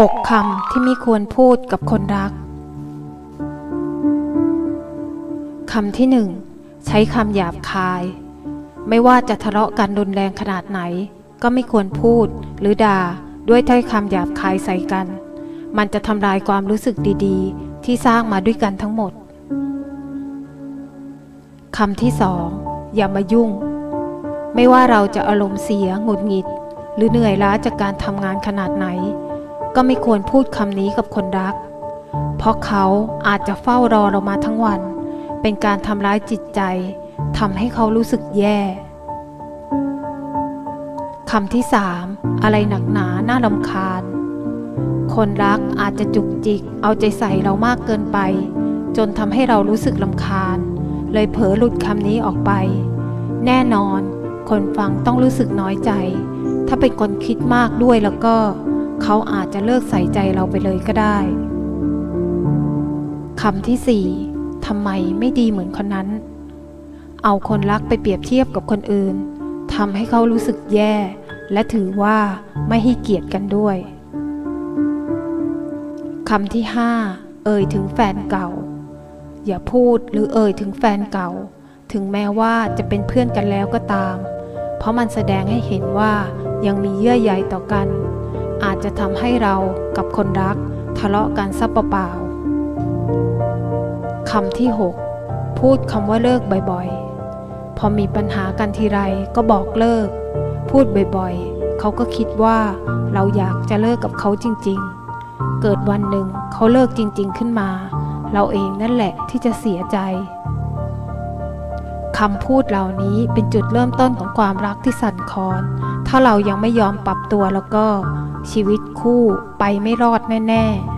6 คำที่ไม่ควรพูดกับคนรัก คำที่หนึ่งใช้คำหยาบคาย ไม่ว่าจะทะเลาะกันรุนแรงขนาดไหน ก็ไม่ควรพูดหรือด่าด้วยถ้อยคำหยาบคายใส่กัน มันจะทำลายความรู้สึกดีๆ ที่สร้างมาด้วยกันทั้งหมด คำที่สองอย่ามายุ่ง ไม่ว่าเราจะอารมณ์เสียหงุดหงิด หรือเหนื่อยล้าจากการทำงานขนาดไหน ก็ไม่ควรพูดคำนี้กับคนรัก เพราะเขาอาจจะเฝ้ารอเรามาทั้งวัน เป็นการทำร้ายจิตใจทำให้เขารู้สึกแย่คำที่สามอะไรหนักหนาน่ารำคาญ คนรักอาจจะจุกจิก เอาใจใส่เรามากเกินไป จนทำให้เรารู้สึกลำคาญ เลยเผลอหลุดคำนี้ออกไป แน่นอน คนฟังต้องรู้สึกน้อยใจ ถ้าเป็นคนคิดมากด้วยแล้วก็ เขาอาจจะเลิกใส่ใจเราไปเลยก็ได้คำที่สี่ทำไมไม่ดีเหมือนคนนั้น เอาคนรักไปเปรียบเทียบกับคนอื่นทำให้เขารู้สึกแย่ และถือว่าไม่ให้เกียรติกันด้วยคำที่ห้าเอ่ยถึงแฟนเก่า อย่าพูดหรือเอ่ยถึงแฟนเก่า ถึงแม้ว่าจะเป็นเพื่อนกันแล้วก็ตาม เพราะมันแสดงให้เห็นว่ายังมีเยื่อใยต่อกัน อาจจะทำให้เรากับคนรักทะเลาะกันซับเปล่าคำที่ 6 พูดคำว่าเลิกบ่อยๆ พอมีปัญหากันทีไรก็บอกเลิก พูดบ่อยๆ เขาก็คิดว่าเราอยากจะเลิกกับเขาจริงๆ เกิดวันหนึ่งเขาเลิกจริงๆขึ้นมา เราเองนั่นแหละที่จะเสียใจคำพูดเหล่านี้เป็นจุดเริ่มต้นของความรักที่สั่นคลอน ถ้าเรายังไม่ยอมปรับตัวแล้วก็ชีวิตคู่ไปไม่รอดแน่ ๆ